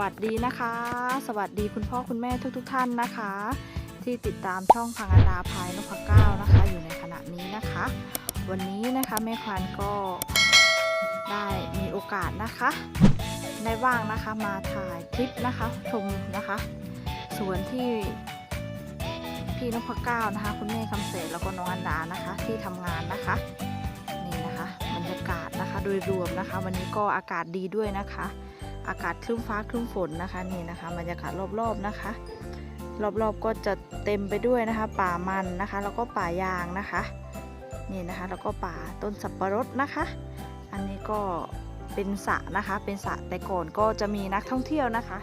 วัสดีนะคะ สวัสดีคุณพ่อคุณแม่ทุกๆทท่านนะคะ ที่ติดตามช่องพังอันดาภายนพเก้านะคะ อยู่ในขณะนี้นะคะ วันนี้นะคะแม่ควานก็ได้มีโอกาสนะคะได้ว่างนะคะมาถ่ายคลิปนะคะชมนะคะสวนที่พี่นพเก้านะคะ คุณแม่คำเสนแล้วก็น้องอันดานะคะ ที่ทำงานนะคะนี่นะคะบรรยากาศนะคะโดยรวมนะคะ วันนี้ก็อากาศดีด้วยนะคะ อากาศครึ้มฟ้าครึ้มฝนนะคะนี่นะคะบรรยากาศรอบๆนะคะ รอบๆก็จะเต็มไปด้วยนะคะ ป่ามันนะคะ แล้วก็ป่ายางนะคะนี่นะคะ แล้วก็ป่าต้นสับปะรดนะคะ อันนี้ก็เป็นสระนะคะ เป็นสระแต่ก่อนก็จะมีนักท่องเที่ยวนะคะ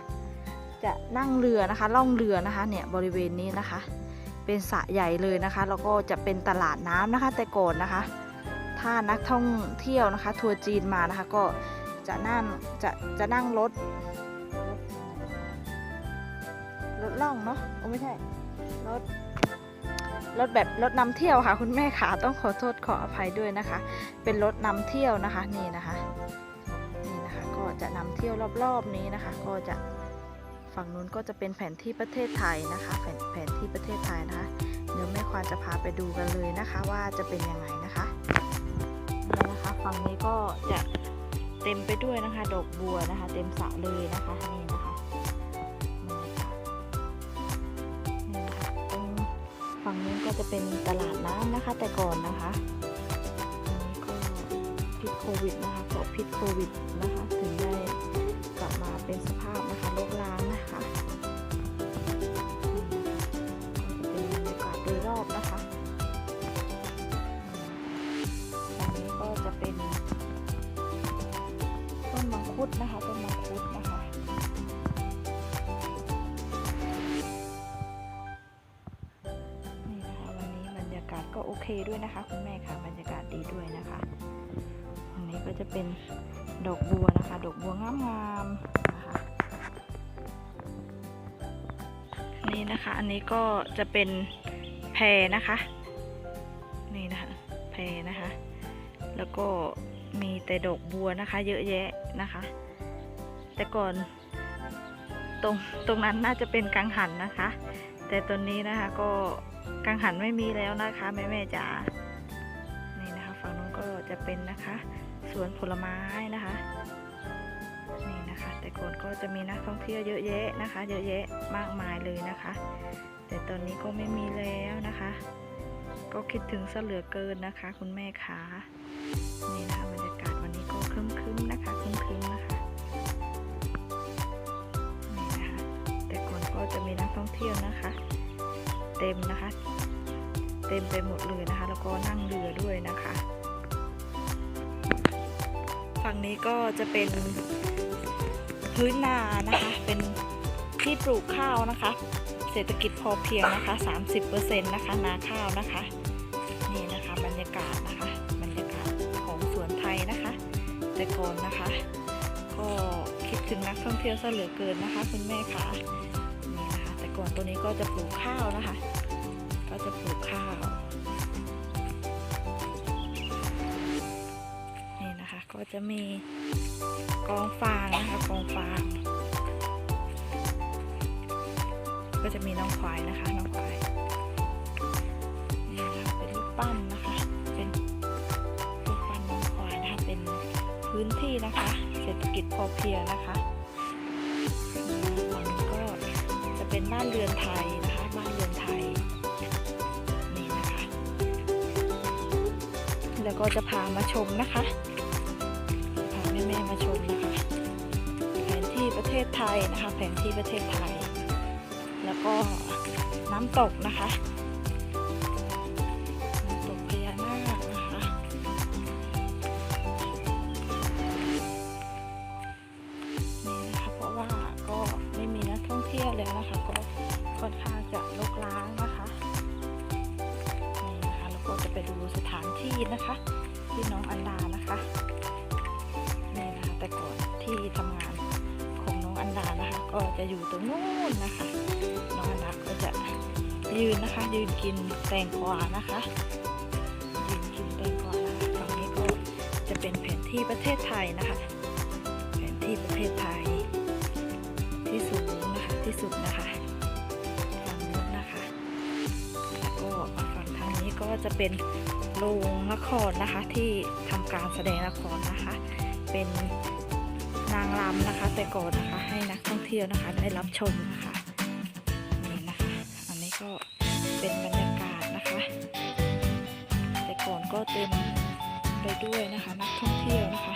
จะนั่งเรือนะคะ ล่องเรือนะคะ เนี่ยบริเวณนี้นะคะ เป็นสระใหญ่เลยนะคะ แล้วก็จะเป็นตลาดน้ำนะคะ แต่ก่อนนะคะ ถ้านักท่องเที่ยวนะคะ ทัวร์จีนมานะคะ ก็ จะนั่งจะจะนั่งรถรถล่องเนาะโอ้ไม่ใช่รถรถแบบรถนำเที่ยวค่ะ คุณแม่ขาต้องขอโทษขออภัยด้วยนะคะ เป็นรถนำเที่ยวนะคะนี่นะคะนี่นะคะก็จะนำเที่ยวรอบๆนี้นะคะ ก็จะฝั่งนู้นก็จะเป็นแผนที่ประเทศไทยนะคะ แผนแผนที่ประเทศไทยนะคะเดี๋ยวแม่ควานจะพาไปดูกันเลยนะคะ ว่าจะเป็นยังไงนะคะนี่นะคะฝั่งนี้ก็จะ เต็มไปด้วยนะคะ ดอกบัวนะคะ เต็มสระเลยนะคะนี่นะคะนี่นะคะตรงฝั่งนู้นก็จะเป็นตลาดน้ำนะคะ แต่ก่อนนะคะอันนี้ก็พิษโควิดนะคะเกาะพิษโควิดนะคะ ด้วยนะคะ คุณแม่ค่ะบรรยากาศดีด้วยนะคะอันนี้ก็จะเป็นดอกบัวนะคะ ดอกบัวงามๆนะคะนี่นะคะ อันนี้ก็จะเป็นแพรนะคะ นี่นะคะแพรนะคะ แล้วก็มีแต่ดอกบัวนะคะ เยอะแยะนะคะ แต่ก่อน ตรงตรงนั้นน่าจะเป็นกังหันนะคะ แต่ตอนนี้นะคะก็กังหันไม่มีแล้วนะคะแม่แม่จ๋านี่นะคะฝั่งนู้นก็จะเป็นนะคะสวนผลไม้นะคะนี่นะคะแต่ก่อนก็จะมีนักท่องเที่ยวเยอะแยะนะคะ เยอะแยะมากมายเลยนะคะ แต่ตอนนี้ก็ไม่มีแล้วนะคะ ก็คิดถึงซะเหลือเกินนะคะ คุณแม่คะนี่นะ ต็มนะคะ เต็มไปหมดเลยนะคะ แล้วก็นั่งเรือด้วยนะคะ ฝั่งนี้ก็จะเป็นพื้นนานะคะ เป็นที่ปลูกข้าวนะคะ เศรษฐกิจพอเพียงนะคะ 30%นะคะ นาข้าวนะคะ นี่นะคะบรรยากาศนะคะ บรรยากาศของสวนไทยนะคะ แต่ก่อนนะคะ ก็คิดถึงนักท่องเที่ยวซะเหลือเกินนะคะ คุณแม่คะนี่นะคะ แต่ก่อนตัวนี้ก็จะปลูกข้าวนะคะ จะปลูกข้าว นี่นะคะ ก็จะมีกองฟางนะคะกองฟาง ก็จะมีน้องควายนะคะน้องควายนี่นะคะเป็นรูปปั้นนะคะ เป็นรูปปั้นน้องควายนะคะ เป็นพื้นที่นะคะ เศรษฐกิจพอเพียงนะคะฝั่งนี้ก็จะเป็นบ้านเรือนไทย ก็จะพามาชมนะคะพาแม่ๆมาชมนะคะแผนที่ประเทศไทยนะคะ แผนที่ประเทศไทย แล้วก็น้ำตกนะคะน้ำตกพญานาคนะคะนี่นะคะเพราะว่าก็ไม่มีนักท่องเที่ยวแล้วนะคะก็ค่อนข้างจะลกล้างนะคะ นี่นะคะ แล้วก็จะไปดูสถานที่นะคะ ก็จะอยู่ตรงนู้นนะคะน้องอันดาก็จะยืนนะคะ ยืนกินแตงกวานะคะยืนกินแตงกวานะคะฝั่งนี้ก็จะเป็นแผนที่ประเทศไทยนะคะ แผนที่ประเทศไทย ที่สูงนะคะที่สุดนะคะฝั่งนู้นนะคะแล้วก็มาฝั่งทางนี้ก็จะเป็นโรงละครนะคะที่ทำการแสดงละครนะคะ เป็น นางรำนะคะ แต่ก่อนนะคะ ให้นักท่องเที่ยวนะคะ ได้รับชมนะคะนี่นะคะ อันนี้ก็เป็นบรรยากาศนะคะ แต่ก่อนก็เต็มไปด้วยนะคะ นักท่องเที่ยวนะคะ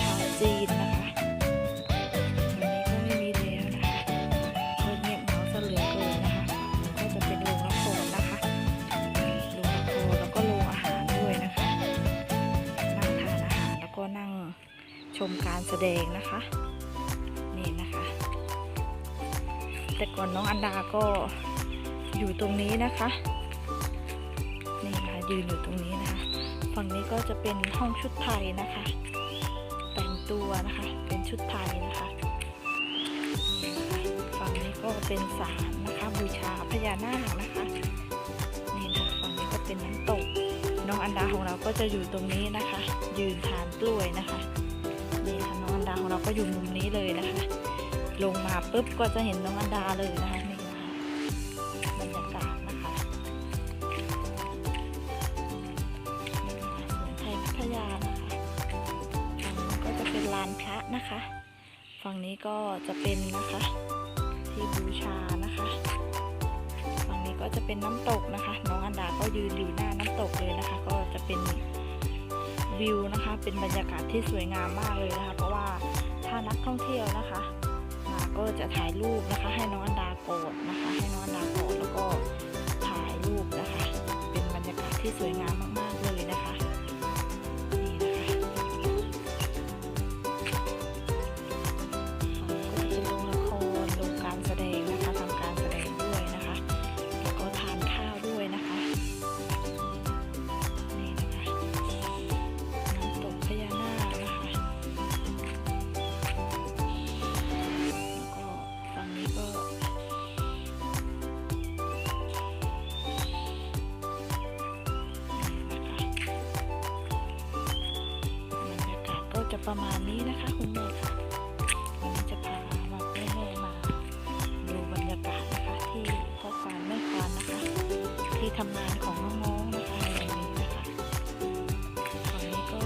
ชาวจีนนะคะ ชมการแสดงนะคะ นี่นะคะ แต่ก่อนน้องอันดาก็อยู่ตรงนี้นะคะ นี่นะคะยืนอยู่ตรงนี้นะคะ ฝั่งนี้ก็จะเป็นห้องชุดไทยนะคะ แต่งตัวนะคะเป็นชุดไทยนะคะนี่นะคะฝั่งนี้ก็เป็นศาลนะคะ บูชาพญานาคนะคะนี่นะฝั่งนี้ก็เป็นน้ำตกน้องอันดาของเราก็จะอยู่ตรงนี้นะคะ ยืนทานกล้วยนะคะ ดาของเราก็อยู่มุมนี้เลยนะคะ ลงมาปุ๊บก็จะเห็นน้องอันดาเลยนะคะนี่นะคะบรรยากาศนะคะนี่นะคะสวนไทยพัทยานะคะฝั่งก็จะเป็นลานพระนะคะ ฝั่งนี้ก็จะเป็นนะคะ ที่บูชานะคะฝั่งนี้ก็จะเป็นน้ำตกนะคะ น้องอันดาก็ยืนอยู่หน้าน้ำตกเลยนะคะ ก็จะเป็น วิวนะคะ เป็นบรรยากาศที่สวยงามมากเลยนะคะ เพราะว่าถ้านักท่องเที่ยวนะคะมาก็จะถ่ายรูปนะคะ ให้น้องอันดากอดนะคะ ให้น้องอันดากอดแล้วก็ถ่ายรูปนะคะ เป็นบรรยากาศที่สวยงามมาก จะประมาณนี้นะคะคุณแม่ค่ะวันนี้จะพามาแม่แม่มาดูบรรยากาศนะคะที่พ่อควานแม่ควานนะคะ ที่ทำงานของน้องๆนะคะในวันนี้นะคะตอนนี้ก็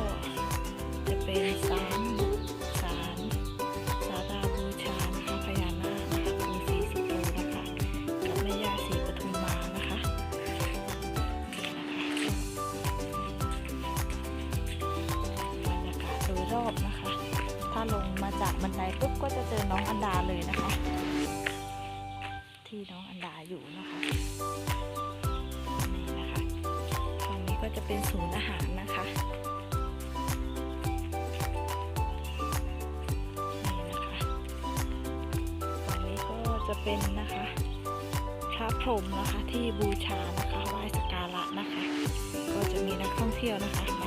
จะเป็น ที่น้องอันดาอยู่นะคะนี่นะคะตรงนี้ก็จะเป็นศูนย์อาหารนะคะนี่นะคะฝั่งนี้ก็จะเป็นนะคะพระพรหมนะคะที่บูชานะคะไหว้สักการะนะคะ ก็จะมีนักท่องเที่ยวนะคะ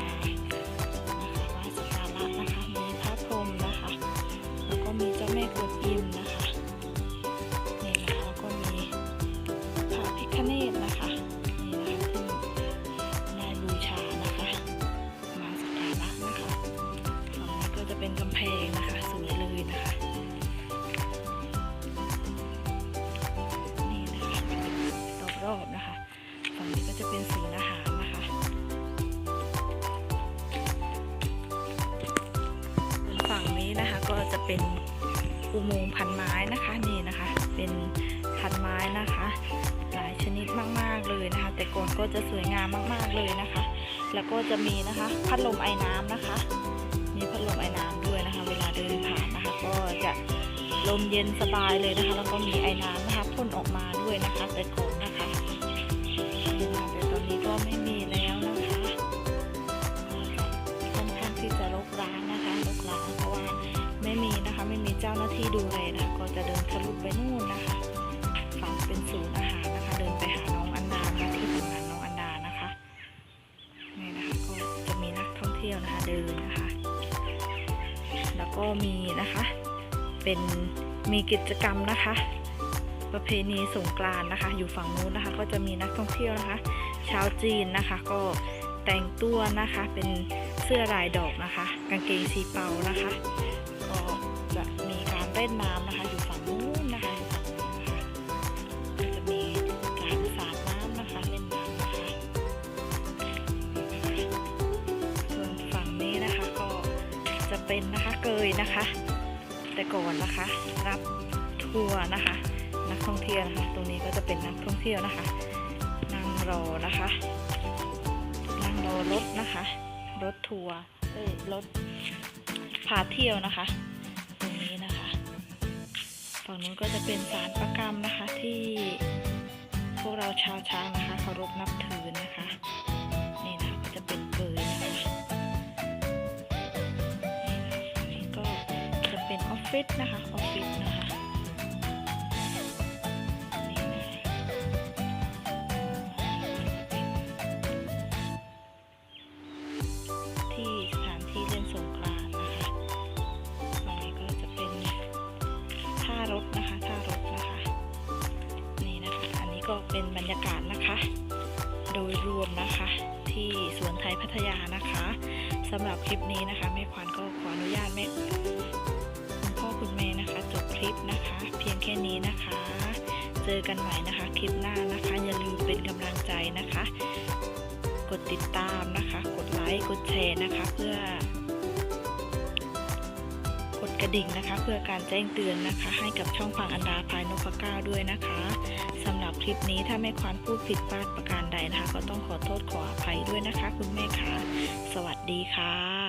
ก็จะสวยงามมากๆเลยนะคะ แล้วก็จะมีนะคะพัดลมไอ้น้ำนะคะ มีพัดลมไอ้น้ำด้วยนะคะ เวลาเดินผ่านนะคะ ก็จะลมเย็นสบายเลยนะคะ แล้วก็มีไอ้น้ำนะคะพ่นออกมาด้วยนะคะแต่ก่อนนะคะนี่นะคะแต่ตอนนี้ก็ไม่มีแล้วนะคะก็จะค่อนข้างที่จะรกร้างนะคะรกร้างเพราะว่าไม่มีนะคะ ไม่มีเจ้าหน้าที่ดู เที่ยนะคะเดินนะคะ แล้วก็มีนะคะ เป็นมีกิจกรรมนะคะ ประเพณีสงกรานต์นะคะ อยู่ฝั่งนู้นนะคะ ก็จะมีนักท่องเที่ยวนะคะ ชาวจีนนะคะ ก็แต่งตัวนะคะ เป็นเสื้อลายดอกนะคะ กางเกงสีเปานะคะ ก็จะมีการเล่นน้ำนะคะ เป็นนะคะเกยนะคะ แต่ก่อนนะคะรับทัวร์นะคะ นักท่องเที่ยวนะคะ ตรงนี้ก็จะเป็นนักท่องเที่ยวนะคะ นั่งรอนะคะ นั่งรอรถนะคะ รถทัวร์เอ้ยรถพาเที่ยวนะคะ ตรงนี้นะคะฝั่งนู้นก็จะเป็นศาลประกรรมนะคะที่พวกเราชาวช้างนะคะเคารพนับถือ ฟฟิศนะคะออฟฟิศนะคะที่สถานที่เล่นสงกรานต์นะคะฝั่งนี้ก็จะเป็นท่ารถนะคะท่ารถนะคะ นี่นะคะ อันนี้ก็เป็นบรรยากาศนะคะ โดยรวมนะคะที่สวนไทยพัทยานะคะสำหรับคลิปนี้นะคะแม่ควานก็ขออนุญาตแม่ อกันใหม่นะคะ คลิปหน้านะคะ อย่าลืมเป็นกำลังใจนะคะ กดติดตามนะคะ กดไลค์ กดแชร์นะคะ เพื่อ กดกระดิ่งนะคะ เพื่อการแจ้งเตือนนะคะ ให้กับช่องพังอันดาพายนพเก้าด้วยนะคะสำหรับคลิปนี้ถ้าแม่ควานพูดผิดพลาดประการใดนะคะ ก็ต้องขอโทษขออภัยด้วยนะคะ คุณแม่ค่ะ สวัสดีค่ะ